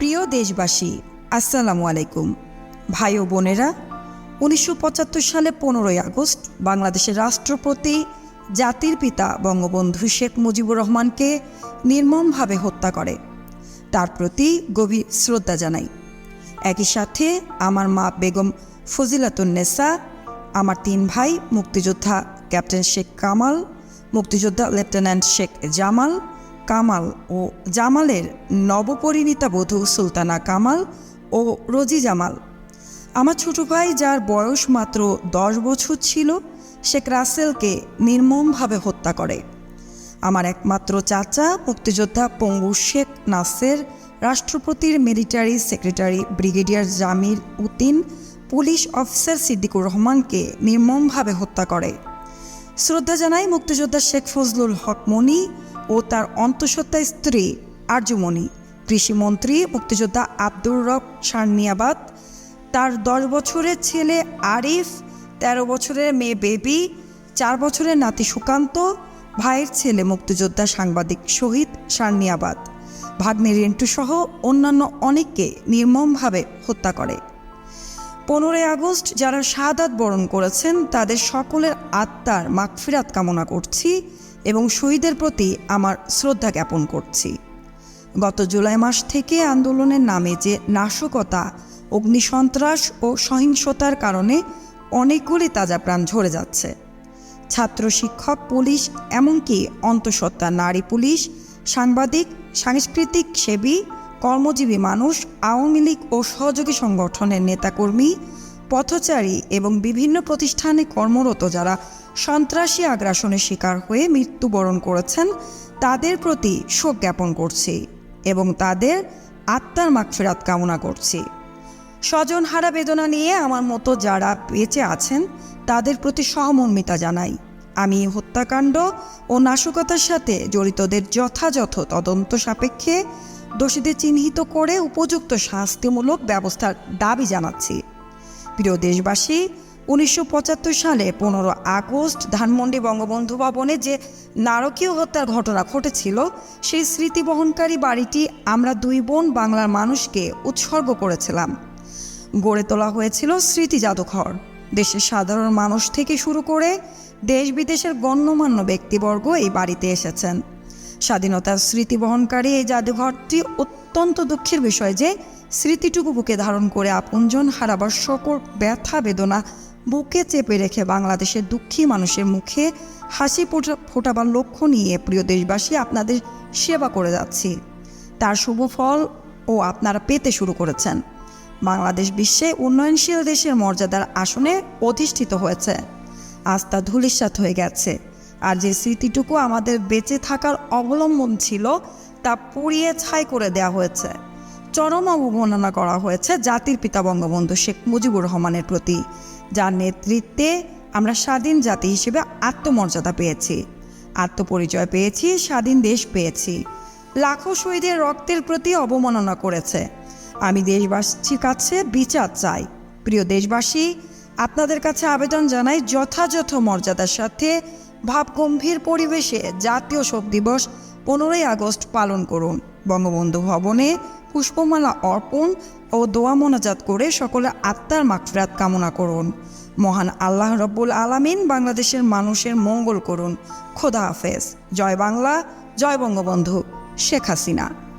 প্রিয় দেশবাসী, আসসালামু আলাইকুম। ভাই ও বোনেরা, উনিশশো পঁচাত্তর সালে পনেরোই আগস্ট বাংলাদেশের রাষ্ট্রপতি, জাতির পিতা বঙ্গবন্ধু শেখ মুজিবুর রহমানকে নির্মমভাবে হত্যা করে। তার প্রতি গভীর শ্রদ্ধা জানাই। একই সাথে আমার মা বেগম ফজিলাতুন্নেসা আমার তিন ভাই মুক্তিযোদ্ধা ক্যাপ্টেন শেখ কামাল, মুক্তিযোদ্ধা লেফটেন্যান্ট শেখ জামাল কামাল ও জামালের নবপরিণীতা বধূ সুলতানা কামাল ও রোজি জামাল। আমার ছোট ভাই, যার বয়স মাত্র দশ বছর ছিল শেখ রাসেলকে নির্মমভাবে হত্যা করে। আমার একমাত্র চাচা, মুক্তিযোদ্ধা পঙ্গু শেখ নাসের, রাষ্ট্রপতির military secretary brigadier Jamir Uddin, police officer Siddiqur রহমানকে নির্মমভাবে হত্যা করে। শ্রদ্ধা জানাই মুক্তিযোদ্ধা শেখ ফজলুল হক মনি ও তার অন্তঃসত্ত্বা স্ত্রী আরজুমণি কৃষিমন্ত্রী, মুক্তিযোদ্ধা আব্দুর রব সার্নিয়াবাদ তার দশ বছরের ছেলে আরিফ, তেরো বছরের মেয়ে বেবি, চার বছরের নাতি সুকান্ত, ভাইয়ের ছেলে মুক্তিযোদ্ধা সাংবাদিক শহীদ সার্নিয়াবাদ ভাগ্নে রেন্টু সহ অন্যান্য অনেককে নির্মমভাবে হত্যা করে। পনেরোই আগস্ট যারা শাহাদাত বরণ করেছেন, তাদের সকলের আত্মার মাগফিরাত কামনা করছি। এবং শহীদের প্রতি আমার শ্রদ্ধা জ্ঞাপন করছি। গত জুলাই মাস থেকে আন্দোলনের নামে যে নাশকতা, অগ্নিসন্ত্রাস ও সহিংসতার কারণে অনেকগুলি তাজা প্রাণ ঝরে যাচ্ছে। ছাত্র শিক্ষক, পুলিশ, এমনকি অন্তঃসত্ত্বা নারী পুলিশ, সাংবাদিক, সাংস্কৃতিক সেবী, কর্মজীবী মানুষ, আওয়ামী লীগ ও সহযোগী সংগঠনের নেতাকর্মী, পথচারী এবং বিভিন্ন প্রতিষ্ঠানে কর্মরত যারা সন্ত্রাসী আগ্রাসনের শিকার হয়ে মৃত্যুবরণ করেছেন তাদের প্রতি শোক জ্ঞাপন করছি এবং তাদের আত্মার মাগফিরাত কামনা করছি। স্বজন হারা বেদনা নিয়ে আমার মতো যারা বেঁচে আছেন, তাদের প্রতি সহমর্মিতা জানাই। আমি হত্যাকাণ্ড ও নাশকতার সাথে জড়িতদের যথাযথ তদন্ত সাপেক্ষে দোষীদের চিহ্নিত করে উপযুক্ত শাস্তিমূলক ব্যবস্থার দাবি জানাচ্ছি। প্রিয় দেশবাসী উনিশশো পঁচাত্তর সালে পনেরো আগস্ট ধানমন্ডি বঙ্গবন্ধু ভবনে যে নারকীয় হত্যার ঘটনা ঘটেছিল, সেই স্মৃতি বহনকারী বাড়িটি আমরা দুই বোন বাংলার মানুষকে উৎসর্গ করেছিলাম। গড়ে তোলা হয়েছিল স্মৃতি জাদুঘর। দেশের সাধারণ মানুষ থেকে শুরু করে দেশ বিদেশের গণ্যমান্য ব্যক্তিবর্গ এই বাড়িতে এসেছেন। স্বাধীনতার স্মৃতি বহনকারী এই জাদুঘরটি অত্যন্ত দুঃখের বিষয় যে, স্মৃতিটুকু বুকে ধারণ করে আপনজন হারাবার সকল ব্যথা, বেদনা বুকে চেপে রেখে বাংলাদেশের দুঃখী মানুষের মুখে হাসি ফোটা- ফোটাবার লক্ষ্য নিয়ে প্রিয় দেশবাসী আপনাদের সেবা করে যাচ্ছি। তার শুভ ফল ও আপনারা পেতে শুরু করেছেন। বাংলাদেশ বিশ্বে উন্নয়নশীল দেশের মর্যাদার আসনে অধিষ্ঠিত হয়েছে। আজ তা ধূলিসাৎ হয়ে গেছে। আর যে স্মৃতিটুকু আমাদের বেঁচে থাকার অবলম্বন ছিল, তা পুড়িয়ে ছাই করে দেওয়া হয়েছে। চরম অবমাননা করা হয়েছে জাতির পিতা বঙ্গবন্ধু শেখ মুজিবুর রহমানের প্রতি, যার নেতৃত্বে আমরা স্বাধীন জাতি হিসেবে আত্মমর্যাদা পেয়েছি, আত্মপরিচয় পেয়েছি, স্বাধীন দেশ পেয়েছি। লাখো শহীদের রক্তের প্রতি অবমাননা করেছে। আমি দেশবাসীর কাছে বিচার চাই। প্রিয় দেশবাসী, আপনাদের কাছে আবেদন জানাই যথাযথ মর্যাদার সাথে ভাবগম্ভীর পরিবেশে জাতীয় শোক দিবস পনেরোই আগস্ট পালন করুন। বঙ্গবন্ধু ভবনে পুষ্পমালা অর্পণ ও দোয়া মোনাজাত করে সকলে আত্মার মাগফিরাত কামনা করুন। মহান আল্লাহ রব্বুল আলামিন বাংলাদেশের মানুষের মঙ্গল করুন। খোদা হাফেজ। জয় বাংলা, জয় বঙ্গবন্ধু। শেখ হাসিনা।